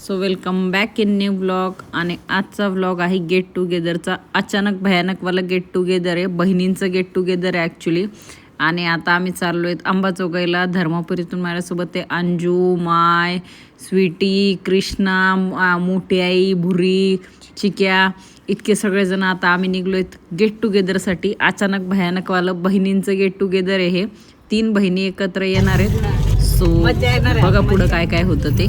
So welcome back in new blog आणि आजचा vlog आहे गेट टुगेदरचा अचानक भयानकवाला गेट टुगेदर आहे. बहिणींचं गेट टुगेदर आहे ॲक्च्युली आणि आता आम्ही चाललो आहेत आंबा चौकाईला धर्मपुरीतून माझ्यासोबत ते अंजू माय स्वीटी कृष्णा मोठी आई भुरी चिक्या इतके सगळेजण आता आम्ही निघलो आहेत गेट टुगेदरसाठी अचानक भयानकवालं बहिणींचं गेट टुगेदर आहे हे. तीन बहिणी एकत्र येणार आहेत. सो. बघा पुढं काय काय होतं ते.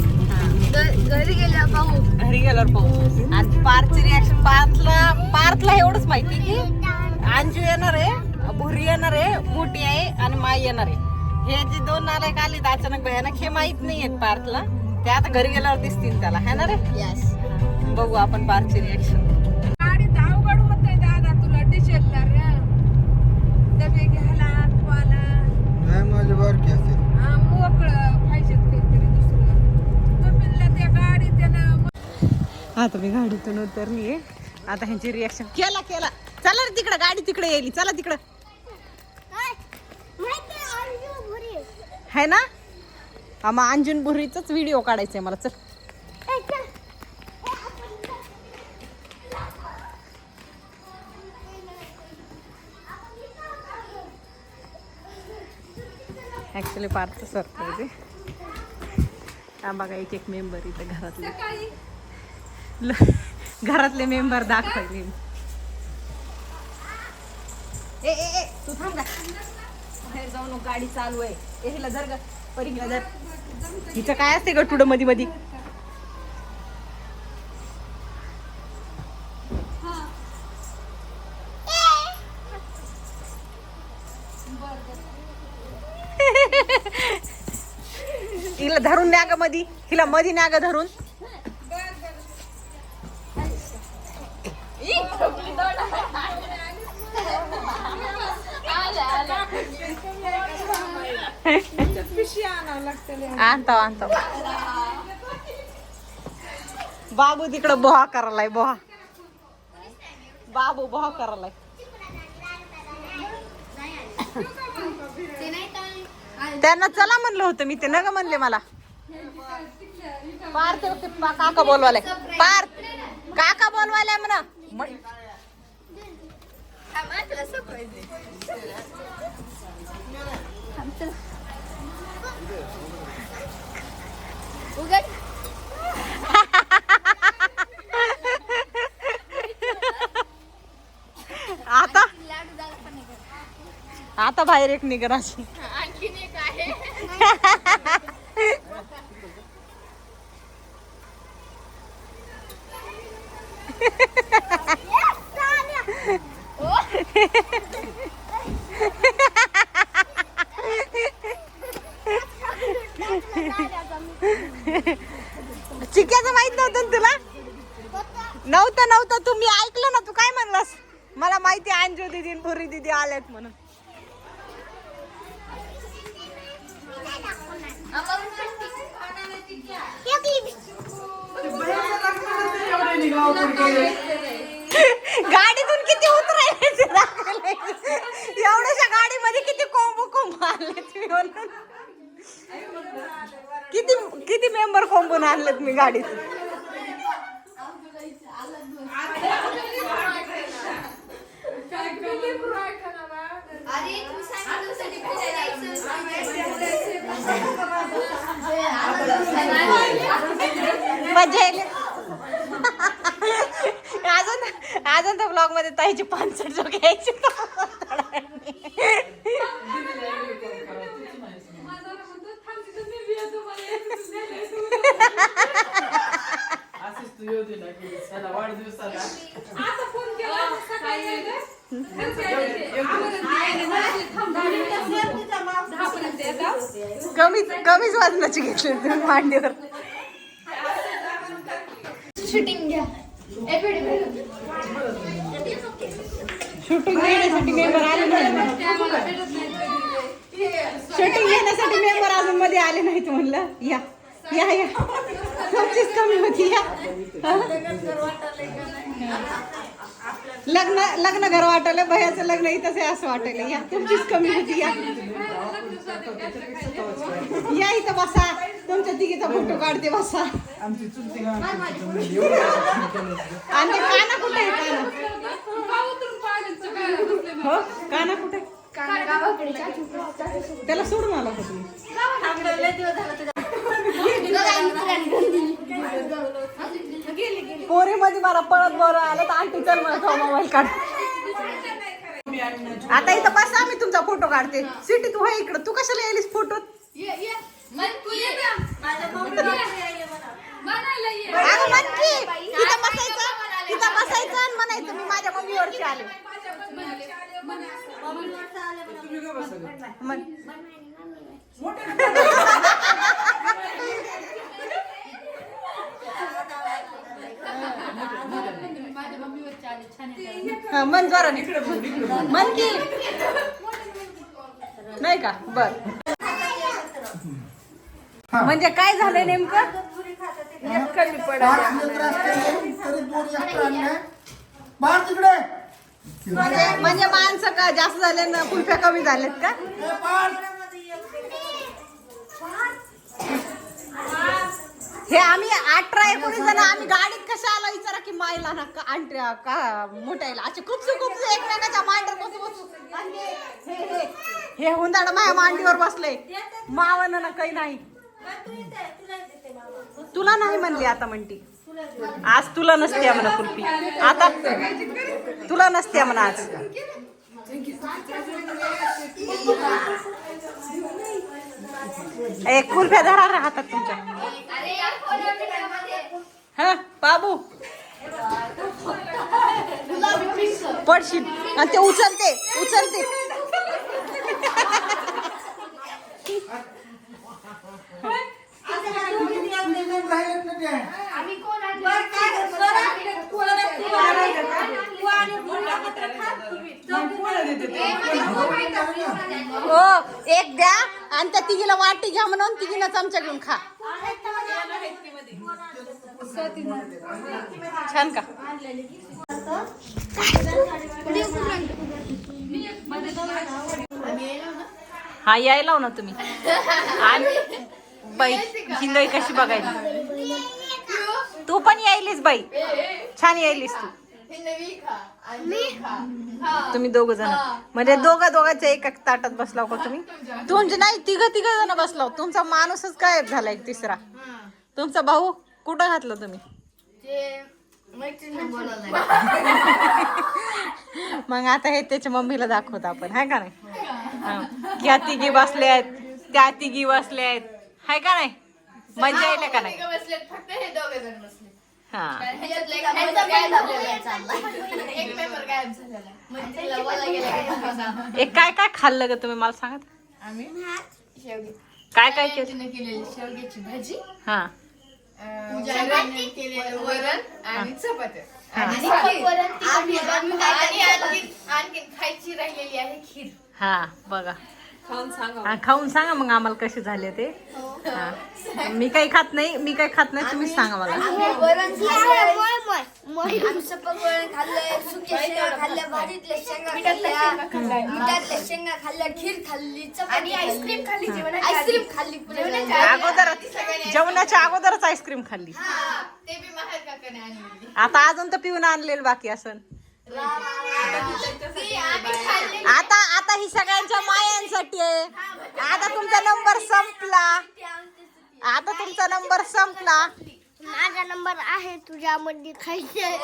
घरी गेल्या पाहू. घरी गेल्यावर पाहू. आणि पार्थची रिॲक्शन पार्थला पार्थला एवढंच माहिती की अंजू येणार आहे भुरी येणार आहे मोठी आहे आणि माई येणार आहे. हे जे दोन नालायक आले अचानक भयानक हे माहीत नाही आहेत पार्थला ते आता घरी गेल्यावर दिसतील त्याला है ना रे? यस बघू आपण पार्थची रिॲक्शन तुला डिझेलला रे डबे घ्यायला ठेवायला नाही माझे बारकी असते हा, मोकळं पाहिजे काहीतरी दुसरं कपिलला त्या गाडीत त्यानं आता मी गाडीतून उतरली आता ह्यांची रिॲक्शन केला केला. चला रे तिकडं गाडी तिकडे येईल चला तिकडं. है ना? हा मग अंजून भुरीचाच व्हिडिओ काढायचा आहे मला. चल. ॲक्च्युली पार्थ सरप्राईज आहे. हा बघा एक एक मेंबर इथं घरातले. घरातले मेंबर दाखवले. ए ए ए तू थांब का बाहेर जाऊ नको गाडी चालू आहे. ए हिला जर ग. परीला जर हिचं काय असते ग टुडं मधी मधी? हिला धरून न्या ग मधी. हिला मधी न्या ग धरून. आणतो आणतो. बाबू तिकडं बोहा करायलाय बोहा. बाबू बोहा करायलाय. त्यांना चला म्हणलं होतं मी ते नग म्हणले मला. पार काका बोलवायलाय पार काका बोलवायलाय म्हणा. उघड आता? आता बाहेर एक निघर अशी. आणखीन एक आहे चिक्याचं माहीत नव्हतं तुला? नव्हतं नव्हतं. तू मी ऐकलं ना तू काय म्हणलास? मला माहिती अंजू दिदी पुरी दिदी आल्यात म्हणून. गाडीतून किती दाखवलंय. एवढ्याशा गाडीमध्ये किती कोंब कोंब तुम्ही म्हणून? किती किती मेंबर कोंबून आणलेत मी गाडीत? मजा येईल. अजून त्या ब्लॉगमध्ये ताईची पानसट जो घ्यायची. कमीच कमीच वजनाची घेतली तुम्ही मांडीवर शूटिंग घ्या ए, पेढे, पेढे. शूटिंग घेण्यासाठी मेंबर आले नाही शूटिंग घेण्यासाठी मेंबर अजून मध्ये आले नाहीत म्हणलं. या या या. तुमचीच कमी होती या. लग्न लग्न घर वाटलं भयाचं लग्न इथंच आहे असं वाटायला या तुमचीच कमी होती या. या इथं बसा. तुमच्या तिघीचा फोटो काढते बसा. आणि ते काना कुठे आहे काना? हो काना कुठे? त्याला सोड मला पोरी मध्ये मला पळत बरं आलं तर आंटी चल मला मोबाईल काढ. आता इथं बसा मी तुमचा फोटो काढते. सिटी तू आहे इकडं. तू कशाला यायलीस फोटो अगं तिथं बसायचं तिथं बसायचं आणि म्हणायचं मी माझ्या मम्मीवरती आले. हा, म्हण जोराने. म्हण की. नाही का? बर. म्हणजे काय झालंय नेमकं? एक्स्ट्रा आणले बाहेर तिकडे. म्हणजे म्हणजे माणसं का जास्त झाले ना कुल्फ्या कमी झाल्यात का? हे आम्ही अठरा एकोणीस जण आम्ही गाडीत कशा आला विचारा की मायला ना का आंटी का मोठ्याला. असे खूपसे खूपसे एकमेकाच्या मांडीवर बसू बसू आणि हे- हे- हे- हुंदाड माझ्या मांडीवर बसले. मावन ना काही नाही. तुला नाही म्हणली आता म्हणती. आज तुला नसते म्हणा कुल्फी. आता तुला नसते म्हणा आज. एक कुल्फ्या धरा राहतात तुमच्या. हा बाबू. पडशील. आणि ते उचलते उचलते राहिलेत ना ते. आम्ही कोण हो एक द्या आणि त्या तिघीला वाटी घ्या म्हणून तिघीला चमचा घेऊन खा छान का हा यायला हो ना तुम्ही. आणि बाई जिंदगी कशी बघायची? तू पण यायलीस बाई. छान यायलीस तू. तुम्ही दोघ जण. म्हणजे दोघं दोघांच्या एका ताटात बसलाव का तुम्ही? तुमचे नाही तिघ तिघ जण बसलाव तुमचा माणूसच गायब झाला एक तिसरा. तुमचा भाऊ कुठं घातलं तुम्ही? मग आता हे त्याच्या मम्मीला दाखवत आपण हाय का नाही? त्या तिघी बसल्या आहेत त्या तिघी बसल्या आहेत. हाय का नाही? मजा येईल का नाही? बसले फक्त हे दोघे जण बसले हा. ह्याच्यातला एक member गायब झालेला आहे. एक मेंबर गायब झालेला आहे. मग तिला बोलायला गेला की एक काय काय खाल्लं ग तुम्ही? मला सांगत आम्ही? शेवगी. काय काय केलं? तिने केलेली शेवग्याची भाजी हा. केलेलं वरण आणि चपात्या. आणि खीर. आणि आणखी आणखी खायची राहिलेली आहे खीर. हा बघा. हा, खाऊन सांगा मग आम्हाला कसे झाले ते. हा. मी काही खात नाही मी काही खात नाही तुम्हीच सांगा मला. वरण खाल्लंय. सपक वरण खाल्लंय सुके शेंगा खाल्ल्या भाजीतल्या शेंगा खाल्ल्या मिठातल्या शेंगा खाल्ल्या खीर खाल्ली चपाती आईस्क्रीम खाल्ली आईस्क्रीम खाल्ली अगोदरच जेवणाच्या अगोदरच आईस्क्रीम खाल्ली. ते बी माहेर काकाने आणलेली आता अजून तर पिऊन आणलेलं बाकी असन. खाल्ली आता आता ही सगळ्यांच्या मायांसाठी आहे. आता तुमचा नंबर संपला. आता तुमचा नंबर संपला. माझा नंबर आहे तुझ्यामध्ये खायचे.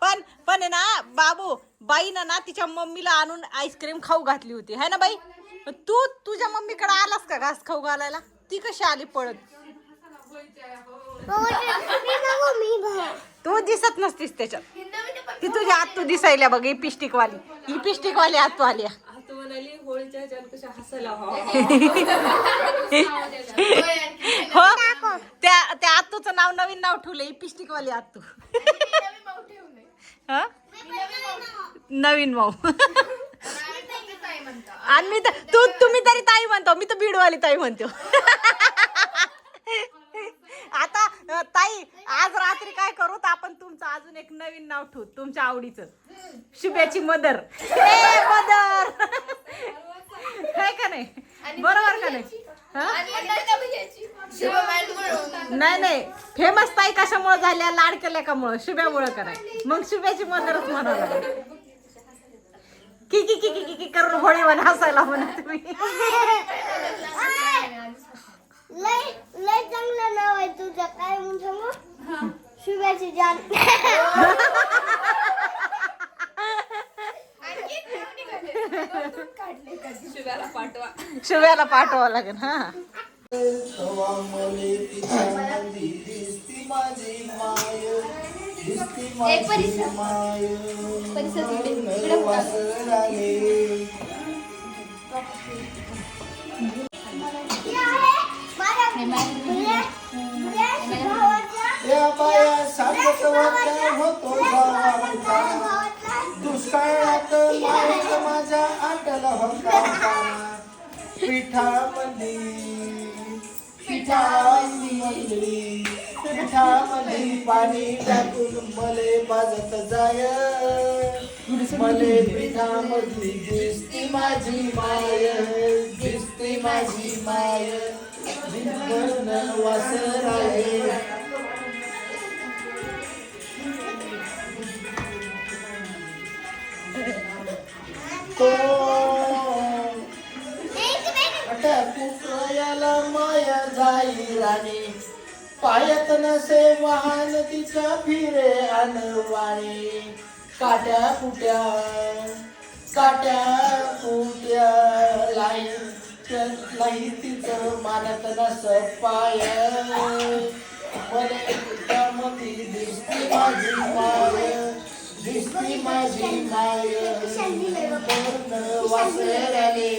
पण पण आहे ना बाबू बाईनं ना तिच्या मम्मीला आणून आईस्क्रीम खाऊ घातली होती. है ना बाई? तू तुझ्या मम्मीकडे आलास का घास खाऊ घालायला? ती कशी आली पळत? तू दिसत नसतीस त्याच्यात. ती तुझ्या आतू दिसायला बघ ही पिस्टिक वाली ही पिस्टिक वाली आतू आली हो त्या त्या आतूचं नाव नवीन नाव ठेवलं ही पिस्टिक वाली आतू हा? नवीन माऊ आणि मी तर तू तुम्ही तरी ताई म्हणतो मी तर बीडवाली ताई म्हणतो. आता अं, ताई आज रात्री काय करू? तर आपण तुमचं अजून एक नवीन नाव ठेवू तुमच्या आवडीचं. शुभ्याची मदर. ए मदर. काय का नाही? बरोबर का नाही? हा? नाही नाही. फेमस ताई कशामुळे झाल्या? लाड केल्या का मुळे? शुभ्यामुळे कराय मग शुभ्याची मदरच लागेल. की की की की की की करून होळी म्हणे हसायला म्हणा तुम्ही. लय लय चांगलं नाव आहे तुझं. काय म्हणतो मग शुभ्याची जान. शुभ्याला पाठवा. शुभ्याला लागेल हा. तवा या बाया सांगत होत्या होतो गावाचा दुष्काळात माणूस माझ्या आटला होता काना. पिठामध्ये पिठामध्ये पिठामध्ये पाणी टाकून मले बाजत जाय मले पिठामधली दिसती माझी माय दिसती माझी माय वासराय माया जाई राणी पायत नसे वाहन तिचा फिरे अनवाणी काट्या कुट्या काट्या कुट्या लाई नाही तिचं मानत नस पाय. मले त्यामध्ये दिसती माझी माय. दिसती माझी माय. पूर्ण वासराले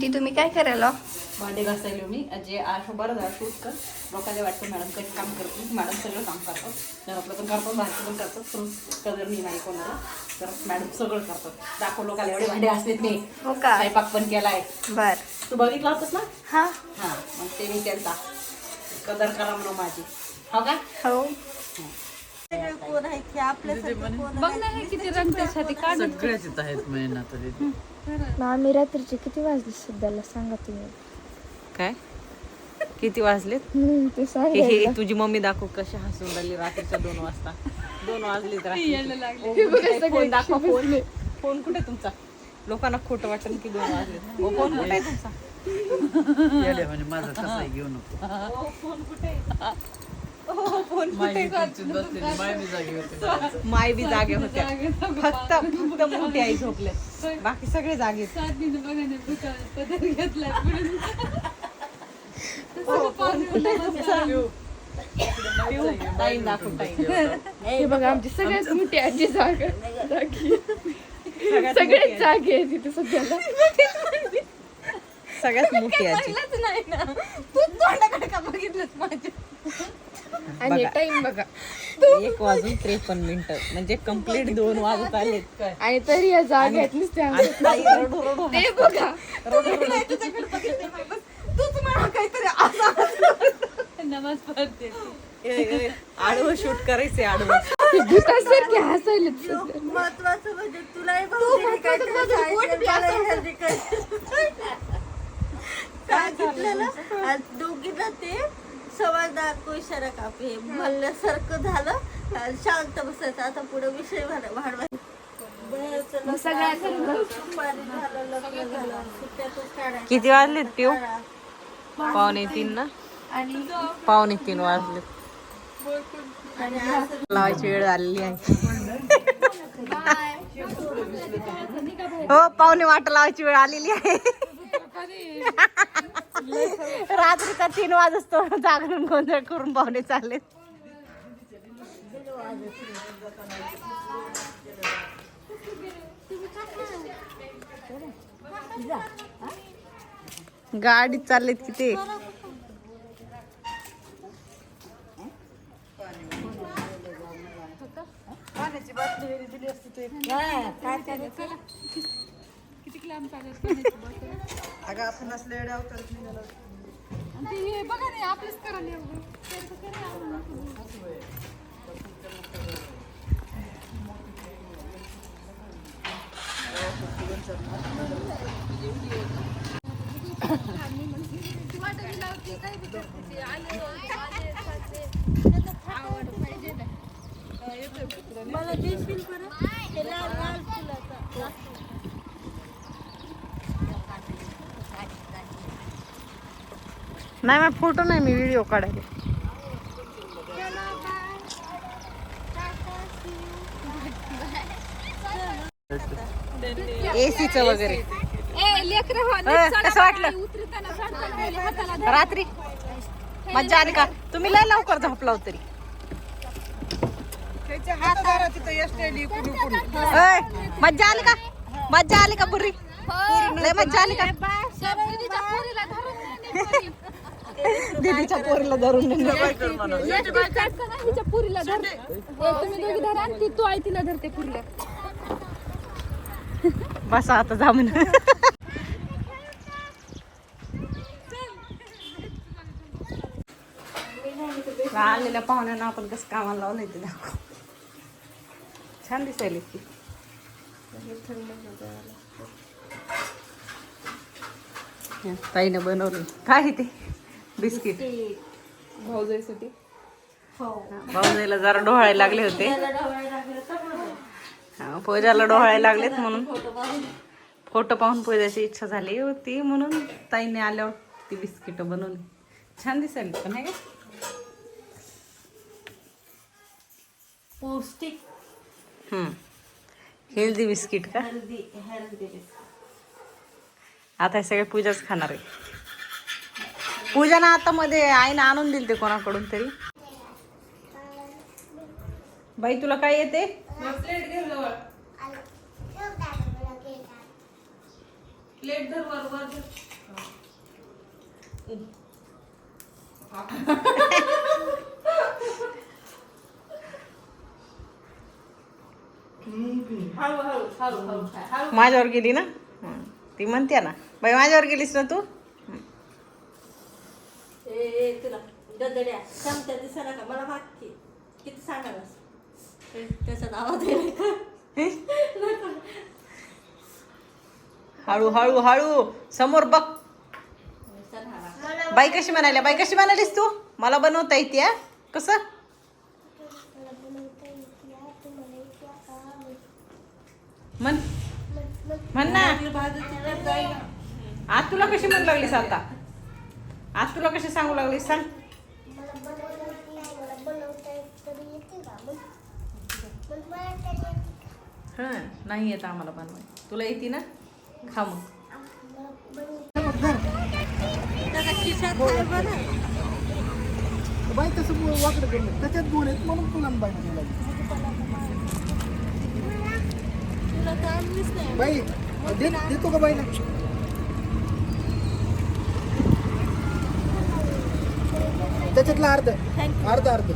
ती तुम्ही काय करायला? भांडे घासायला मी. जे असं बरं झालं तूच कर लोकांना वाटतं मॅडम काही काम करतो मॅडम सगळं काम करतात. घरातलं पण करतात बाहेरचं पण करतात. पण कदर नाही नाही कोणाला. तर मॅडम सगळं करतात. दाखव लोकांना एवढे भांडे घासलेत नाही हो का? स्वयंपाक पण केलाय. बर. तू बघितला होतास ना? हा. हां. मग ते मी त्यांचा कदर करा म्हणून माझी. हो का? हो. बघ ना हे किती सगळ्याच इथं आहेत तरी आम्ही रात्रीचे किती वाजले सध्याला? सांगा तुम्ही. काय? किती वाजलेत? हम्म, ते हे सांगा हे तुझी मम्मी दाखव कशी हसून राहिली रात्रीच्या दोन वाजता. दोन वाजलेत रात्री फोन दाखवा फोन फोन कुठे तुमचा? लोकांना खोटं वाटेल की दोन वाजले फोन कुठे आहे तुमचा? येडे म्हणजे माझं घेऊ नको. फोन कुठे फोन बसलेली माय मी जागी होते. माय बी जागे होत्या. फक्त फक्त मोठी आई झोपले. बाकी सगळे जागे पदर ताईन. हे बघा आमची सगळ्यात मोठी आजी जागा जागी. सगळ्यात. जागे आहे तिथे सध्याला. सगळ्यात मोठी आजी. नाही ना. तू तोंडाकडे का बघितलंस माझ्या? आणि टाइम बघा. एक वाजून त्रेपन्न मिनिटं. म्हणजे कंप्लीट दोन वाजत आलेत. काय? आणि तरी या जागेत नुसते आणि ताई रडू रडू ते बघा. तूच म्हणा काहीतरी असं नमाज पडते आडवं शूट करायचंय आडवं. ते भूतासारखे हसायला महत्वाचं म्हणजे तुलाही भाऊजीने काहीतरी सांगितलं सांगितलेलं आणि दोघींना ते सवाल दाखव इशारा कापे म्हणल्यासारखं झालं. शांत बसायचं. आता पुढे विषय वाढवा किती वाजलेत पिऊ? पावणे तीन ना? पावणे तीन वाजले लावायची वेळ आलेली आहे. हो पावणे वाट लावायची वेळ आलेली आहे. रात्रीचा तीन वाजतो जागरण गोंधळ करून पाहुणे चाललेत गाडीत चाललेत किती अगं आपण असले निघालो. हे बघा नाही आपलंच करा नाही एवढं. त्यांचं करा आपण. मला देशील बरं नाही मग फोटो नाही मी व्हिडिओ काढायला. एसीचं वगैरे. ए, लेकरं हो, कसं वाटलं? रात्री. मज्जा आली का? तुम्ही लय लवकर झोपला तरी. मज्जा आली का? मज्जा आली का बुरी लय मज्जा आली का? दीदीच्या पोरीला धरून हिच्या पुरीला धर. तुम्ही दोघी धरा आणि ती तू आहे तिला धरते पुरीला. बसा आता जाऊन. आलेल्या पाहुण्यांना आपण कसं कामाला लावलंय ते दाखव. छान दिसायला ती. हं, ताईनं बनवलं. काय आहे ते? बिस्किट. भाऊजाईसाठी. भाऊजाईला जरा डोहाळे लागले होते. हा, पूजाला डोहाळे लागलेत म्हणून. फोटो पाहून पूजाची इच्छा झाली होती म्हणून ताईने आल्यावर ती बिस्किट बनवली. छान दिसायला पण आहे का? पौष्टिक. हेल्दी बिस्किट का? हेल्दी हेल्दी आता हे सगळे पूजाच खाणार आहे. पूजानं आता मध्ये आईनं आणून दिले ते कोणाकडून तरी. बाई तुला काय येते? माझ्यावर गेली ना. ती म्हणते ना. बाई माझ्यावर गेलीस ना तू? ए तुला गदड्या चमच्या दिसा का मला मागते किती सांगालास ए, त्याच्यात आवाज येईल का? हळू हळू हळू. समोर बघ. बाई कशी म्हणाल्या? बाई कशी म्हणालीस तू? मला बनवता येते? कसं? म्हण. म्हण ना. आज तुला कशी म्हण लागलीस आता? आज तुला कशी सांगू लागलीस सांग. हां नाही येत आम्हाला बनवाय तुला येते ना? खा मग. बाई तसं वाकडं केलं त्याच्यात दोन आहेत म्हणून तुला बाई लागली. बाई दे- देतो का बाईला? त्याच्यातला अर्ध अर्ध अर्ध